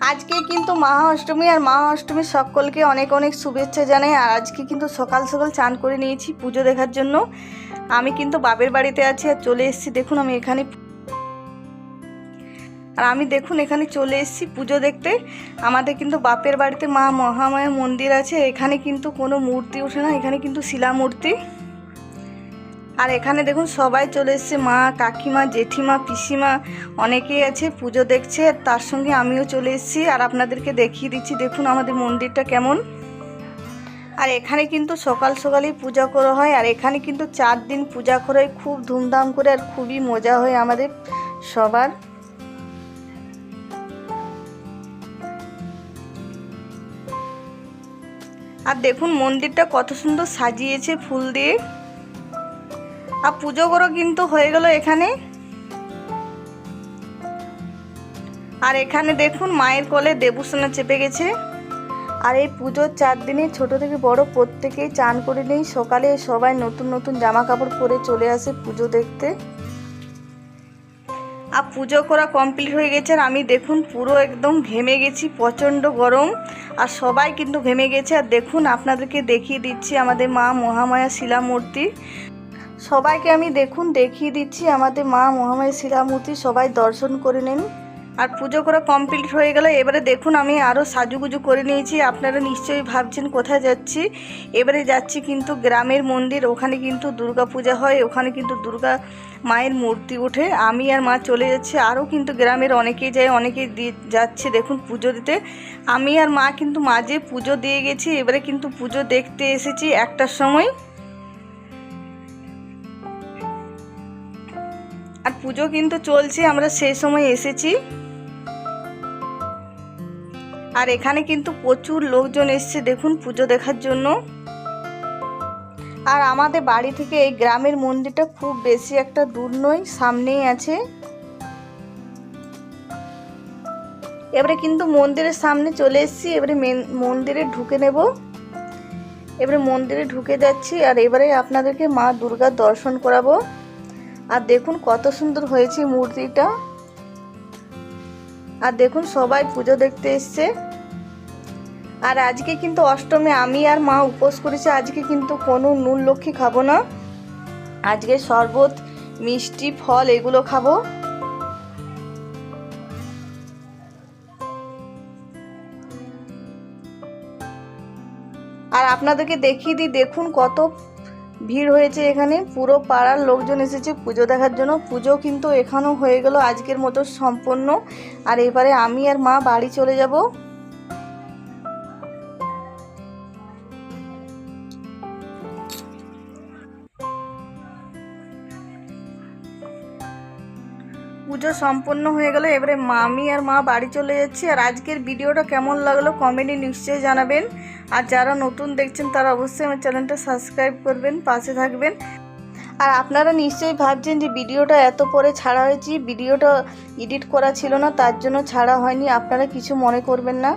আজকে কিন্তু মহা অষ্টমী আর মহা অষ্টমী সকলকে অনেক অনেক শুভেচ্ছা জানাই। আর আজকে কিন্তু সকাল সকাল চান করে নিয়েছি পুজো দেখার জন্য। আমি কিন্তু বাপের বাড়িতে আছি আর চলে এসেছি, দেখুন আমি এখানে। আর আমি দেখুন এখানে চলে এসেছি পুজো দেখতে। আমাদের কিন্তু বাপের বাড়িতে মা মহামায়া মন্দির আছে। এখানে কিন্তু কোনো মূর্তি ওঠে না, এখানে কিন্তু শিলা মূর্তি। আর এখানে দেখুন সবাই চলে এসছে, মা, কাকিমা, জেঠিমা, পিসিমা, অনেকেই আছে, পুজো দেখছে তার সঙ্গে আমিও চলে এসেছি, আর আপনাদেরকে দেখিয়ে দিচ্ছি, দেখুন আমাদের মন্দিরটা কেমন। আর এখানে কিন্তু সকাল সকালেই পূজা করা হয়, আর এখানে কিন্তু চার দিন পূজা করা খুব ধুমধাম করে, আর খুবই মজা হয় আমাদের সবার। আর দেখুন মন্দিরটা কত সুন্দর সাজিয়েছে ফুল দিয়ে। আর পুজো করো কিন্তু হয়ে গেল এখানে। আর এখানে দেখুন মায়ের কোলে দেবুসোনা চেপে গেছে। আর এই পুজোর চার দিনে ছোট থেকে বড় প্রত্যেকেই চান করে নেই। সকালে সবাই নতুন নতুন জামা কাপড় পরে চলে আসে পুজো দেখতে। আর পুজো করা কমপ্লিট হয়ে গেছে। আর আমি দেখুন পুরো একদম ঘেমে গেছি, প্রচণ্ড গরম। আর সবাই কিন্তু ঘেমে গেছে। আর দেখুন আপনাদেরকে দেখিয়ে দিচ্ছি আমাদের মা মহামায়া শিলা মূর্তি সবাইকে আমি দেখুন, দেখিয়ে দিচ্ছি, আমাদের মা মহামায়া শিলা মূর্তি সবাই দর্শন করে নিন। আর পুজো করা কমপ্লিট হয়ে গেল এবারে দেখুন, আমি আরও সাজুগুজু করে নিয়েছি, আপনারা নিশ্চয়ই ভাবছেন কোথায় যাচ্ছি। এবারে যাচ্ছি কিন্তু গ্রামের মন্দির, ওখানে কিন্তু দুর্গা পূজা হয়, ওখানে কিন্তু দুর্গা মায়ের মূর্তি ওঠে। আমি আর মা চলে যাচ্ছি আরও কিন্তু গ্রামের অনেকেই যায়, অনেকেই যাচ্ছে দেখুন পুজো দিতে। আমি আর মা কিন্তু মাঝে পুজো দিয়ে গেছি, এবারে কিন্তু পুজো দেখতে এসেছি একটার সময়। আর পুজো কিন্তু চলছে, আমরা সেই সময় এসেছি। আর এখানে কিন্তু প্রচুর লোকজন এসছে, দেখুন পুজো দেখার জন্য। আর আমাদের বাড়ি থেকে এই গ্রামের মন্দিরটা খুব বেশি একটা দূর নয়, সামনেই আছে। এবারে কিন্তু মন্দিরের সামনে চলে এসেছি, এবারে মেন, মন্দিরে ঢুকে নেব। এবারে মন্দিরে ঢুকে যাচ্ছি, আর এবারে আপনাদেরকে মা দুর্গার দর্শন করাবো। আর দেখুন কত সুন্দর হয়েছে মূর্তিটা। আর দেখুন সবাই পুজো দেখতে এসছে। আর আজকে কিন্তু অষ্টমী, আমি আর মা উপোস করেছি, আজকে কিন্তু কোনো নুন লক্ষ্মী খাব না। আজকে শরবত, মিষ্টি, ফল এগুলো খাব। আর আপনাদেরকে দেখিয়ে দিই, দেখুন কত ভিড় হয়েছে এখানে। পুরো পাড়ার লোকজন এসেছে পুজো দেখার জন্য। পুজো কিন্তু এখানেও হয়ে গেল আজকের মতো সম্পন্ন। আর এবারে আমি আর মা বাড়ি চলে যাব। পুজো সম্পন্ন হয়ে গেল, এবারে মামি আর মা বাড়ি চলে যাচ্ছি। আর আজকের ভিডিওটা কেমন লাগল কমেন্টে নিশ্চয়ই জানাবেন। আর যারা নতুন দেখছেন, তারা অবশ্যই আমার চ্যানেলটা সাবস্ক্রাইব করবেন, পাশে থাকবেন। আর আপনারা নিশ্চয়ই ভাবছেন যে ভিডিওটা এত পরে ছাড়া হয়েছে, ভিডিওটা এডিট করা ছিল না, তার জন্য ছাড়া হয়নি। আপনারা কিছু মনে করবেন না।